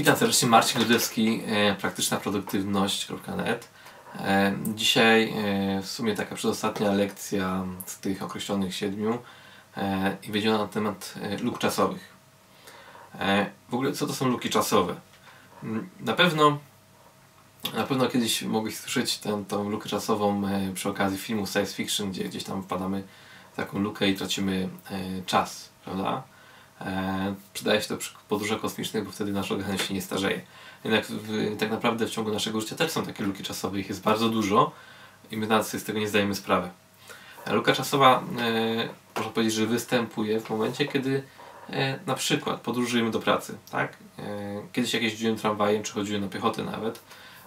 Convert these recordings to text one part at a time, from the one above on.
Witam serdecznie, Marcin Godewski, e, praktycznaproduktywność.net. E, dzisiaj e, w sumie taka przedostatnia lekcja z tych określonych siedmiu i będzie na temat luk czasowych. W ogóle co to są luki czasowe? Mm, Na pewno na pewno kiedyś mogłeś słyszeć tę, tą lukę czasową przy okazji filmu science fiction, gdzie gdzieś tam wpadamy w taką lukę i tracimy czas, prawda? E, przydaje się to przy podróżach kosmicznych, bo wtedy nasz organizm się nie starzeje. Jednak w, tak naprawdę w ciągu naszego życia też są takie luki czasowe, ich jest bardzo dużo i my nawet sobie z tego nie zdajemy sprawy. A luka czasowa, e, można powiedzieć, że występuje w momencie, kiedy e, na przykład podróżujemy do pracy, tak? E, kiedyś jak jeździłem tramwajem, czy chodziłem na piechotę nawet,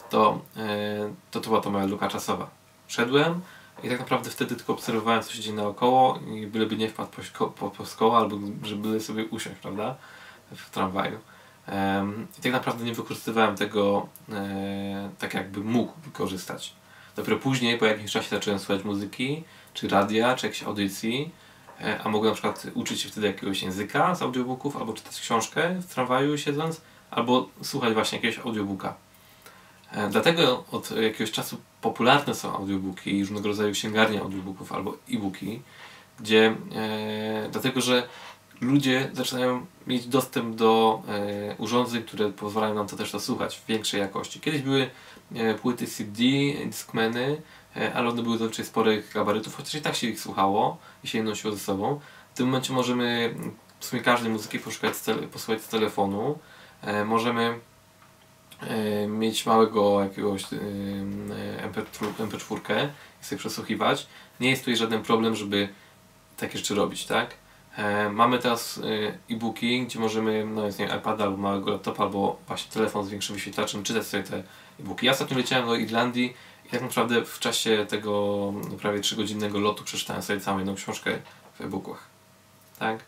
to, e, to to była to moja luka czasowa. Szedłem i tak naprawdę wtedy tylko obserwowałem, co się dzieje naokoło i byleby nie wpadł po, szko- po, po koło, albo żeby sobie usiąść, prawda, w tramwaju. Em, I tak naprawdę nie wykorzystywałem tego e, tak jakby mógł wykorzystać. Dopiero później, po jakimś czasie zacząłem słuchać muzyki, czy radia, czy jakiejś audycji, e, a mogłem na przykład uczyć się wtedy jakiegoś języka z audiobooków, albo czytać książkę w tramwaju siedząc, albo słuchać właśnie jakiegoś audiobooka. E, Dlatego od jakiegoś czasu popularne są audiobooki i różnego rodzaju księgarnie audiobooków albo e-booki, gdzie e, dlatego, że ludzie zaczynają mieć dostęp do e, urządzeń, które pozwalają nam to też to słuchać w większej jakości. Kiedyś były e, płyty CD, Discmany, e, ale one były zazwyczaj sporych gabarytów, chociaż i tak się ich słuchało i się nosiło ze sobą. W tym momencie możemy w sumie każdej muzyki poszukać posłuchać z telefonu. E, możemy mieć małego jakiegoś e, MP4, MP4 i sobie przesłuchiwać. Nie jest tutaj żaden problem, żeby takie rzeczy robić, tak? E, mamy teraz e, e-booki, gdzie możemy, no jest nie wiem, iPada albo małego laptopa, albo właśnie telefon z większym wyświetlaczem, czytać sobie te e-booki. Ja ostatnio leciałem do Irlandii i tak naprawdę w czasie tego prawie 3-godzinnego lotu przeczytałem sobie całą jedną książkę w e-bookach. Tak?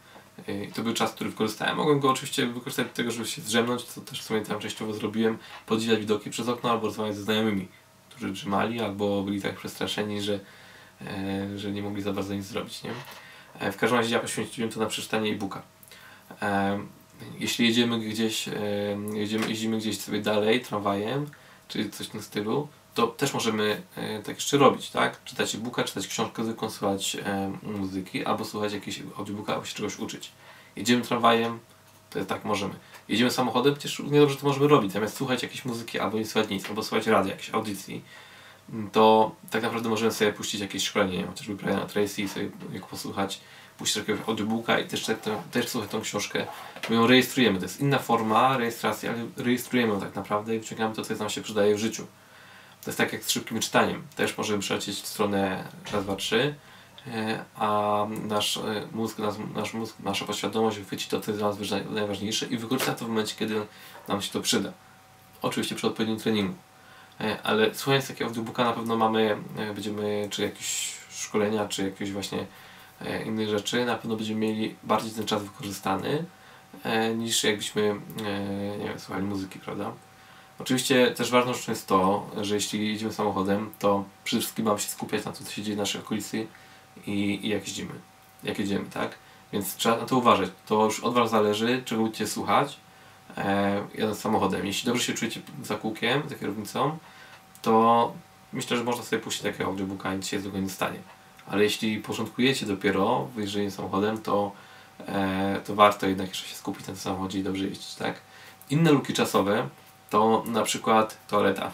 I to był czas, który wykorzystałem. Mogłem go oczywiście wykorzystać do tego, żeby się zdrzemnąć, co też w sumie tam częściowo zrobiłem, podziwiać widoki przez okno albo rozmawiać ze znajomymi, którzy drzymali albo byli tak przestraszeni, że, e, że nie mogli za bardzo nic zrobić. Nie? E, w każdym razie ja poświęciłem to na przeczytanie e-booka. E, jeśli jedziemy gdzieś, e, jedziemy, jeździmy gdzieś sobie dalej tramwajem, czy coś w tym stylu, to też możemy e, tak jeszcze robić, tak? Czytać e-booka, czytać książkę słuchać e, muzyki, albo słuchać jakiegoś audiobooka, albo się czegoś uczyć. Jedziemy tramwajem, to tak możemy. Jedziemy samochodem, przecież równie dobrze to możemy robić. Zamiast słuchać jakiejś muzyki, albo nie słuchać nic, albo słuchać radia, jakiejś audycji, to tak naprawdę możemy sobie puścić jakieś szkolenie, chociażby Briana Tracy sobie jego posłuchać, puścić jakiegoś audiobooka i też, tak, też słuchać tą książkę. My ją rejestrujemy, to jest inna forma rejestracji, ale rejestrujemy ją tak naprawdę i wyciągamy to, co nam się przydaje w życiu. To jest tak jak z szybkim czytaniem. Też możemy przelecieć w stronę raz, dwa, trzy, e, a nasz e, mózg, nasz, nasz mózg, nasza podświadomość wychwyci to, co jest dla nas najważniejsze i wykorzysta to w momencie, kiedy nam się to przyda. Oczywiście przy odpowiednim treningu. E, Ale słuchając takiego audiobooka na pewno mamy, będziemy, czy jakieś szkolenia, czy jakieś właśnie e, innych rzeczy, na pewno będziemy mieli bardziej ten czas wykorzystany niż jakbyśmy, nie wiem, słuchali muzyki, prawda? Oczywiście też ważną rzeczą jest to, że jeśli jedziemy samochodem, to przede wszystkim mamy się skupiać na tym, co się dzieje w naszej okolicy i, i jak jeździmy, jak jedziemy, tak? Więc trzeba na to uważać. To już od Was zależy, czego będziecie słuchać, e, jadąc samochodem. Jeśli dobrze się czujecie za kółkiem, za kierownicą, to myślę, że można sobie puścić takiego audiobooka nic się złego nie stanie. Ale jeśli porządkujecie dopiero wyjeżdżanie samochodem, to, e, to warto jednak jeszcze się skupić na tym samochodzie i dobrze jeździć, tak? Inne luki czasowe to na przykład toaleta.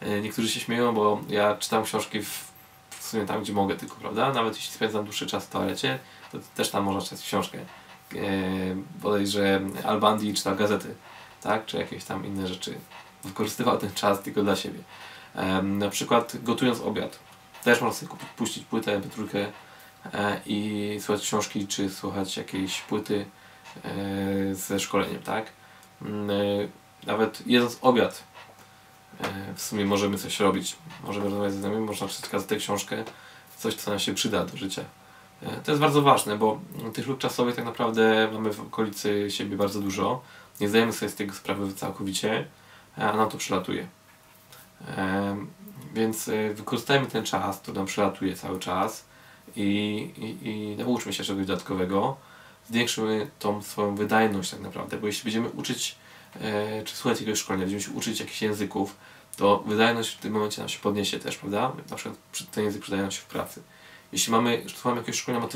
E, Niektórzy się śmieją, bo ja czytam książki w, w sumie tam, gdzie mogę tylko, prawda? Nawet jeśli spędzam dłuższy czas w toalecie, to też tam można czytać książkę. E, bodajże Albandi czytał gazety, tak? Czy jakieś tam inne rzeczy. Wykorzystywał ten czas tylko dla siebie. E, na przykład gotując obiad. Też można sobie kupić, puścić płytę MP3 e, i słuchać książki, czy słuchać jakiejś płyty e, ze szkoleniem, tak? Mm, e, nawet jedząc obiad e, w sumie możemy coś robić. Możemy rozmawiać ze znajomymi, można czytać gazetę, książkę, coś co nam się przyda do życia. E, To jest bardzo ważne, bo tych luk czasowych tak naprawdę mamy w okolicy siebie bardzo dużo. Nie zdajemy sobie z tego sprawy całkowicie, a nam to przelatuje. E, Więc wykorzystajmy ten czas, który nam przelatuje cały czas i, i, i nauczmy się czegoś dodatkowego. zwiększymy tą swoją wydajność tak naprawdę, bo jeśli będziemy uczyć, czy słuchać jakiegoś szkolenia, będziemy się uczyć jakichś języków, to wydajność w tym momencie nam się podniesie też, prawda? Na przykład ten język przydaje nam się w pracy. Jeśli mamy, słuchamy jakiegoś szkolenia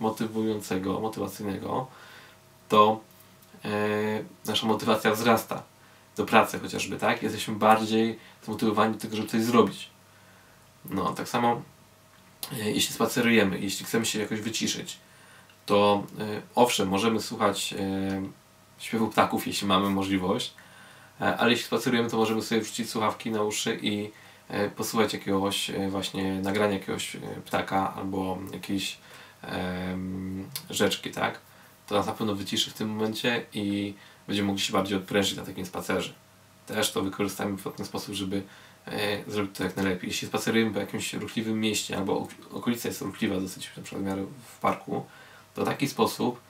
motywującego, motywacyjnego, to e, nasza motywacja wzrasta do pracy chociażby, tak? Jesteśmy bardziej zmotywowani do tego, żeby coś zrobić. No, tak samo e, jeśli spacerujemy, jeśli chcemy się jakoś wyciszyć, to e, owszem, możemy słuchać e, śpiewu ptaków, jeśli mamy możliwość, e, ale jeśli spacerujemy, to możemy sobie wrzucić słuchawki na uszy i e, posłuchać jakiegoś e, właśnie nagrania jakiegoś ptaka albo jakiejś em, rzeczki, tak? To nas na pewno wyciszy w tym momencie i będziemy mogli się bardziej odprężyć na takim spacerze. Też to wykorzystajmy w ten sposób, żeby e, zrobić to jak najlepiej. Jeśli spacerujemy po jakimś ruchliwym mieście albo ok- okolica jest ruchliwa dosyć, na przykład w miarę w parku, to w taki sposób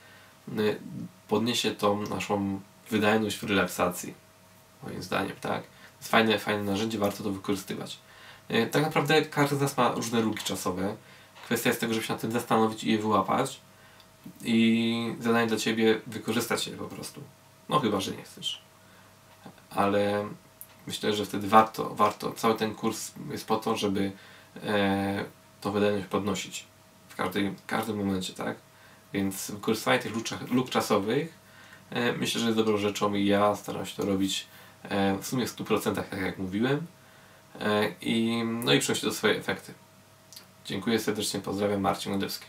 podniesie tą naszą wydajność w relaksacji. Moim zdaniem, tak? To jest fajne, fajne narzędzie, warto to wykorzystywać. Y, Tak naprawdę każdy z nas ma różne luki czasowe. Kwestia jest tego, żeby się nad tym zastanowić i je wyłapać. I zadanie dla Ciebie wykorzystać je po prostu. No chyba, że nie chcesz. Ale myślę, że wtedy warto, warto. Cały ten kurs jest po to, żeby e, tą wydajność podnosić. W każdej, w każdym momencie, tak? Więc wykorzystywanie tych luk, cza- luk czasowych e, myślę, że jest dobrą rzeczą i ja staram się to robić e, w sumie w 100% tak jak mówiłem e, i no i przynosić to swoje efekty. Dziękuję serdecznie, pozdrawiam, Marcin Godewski.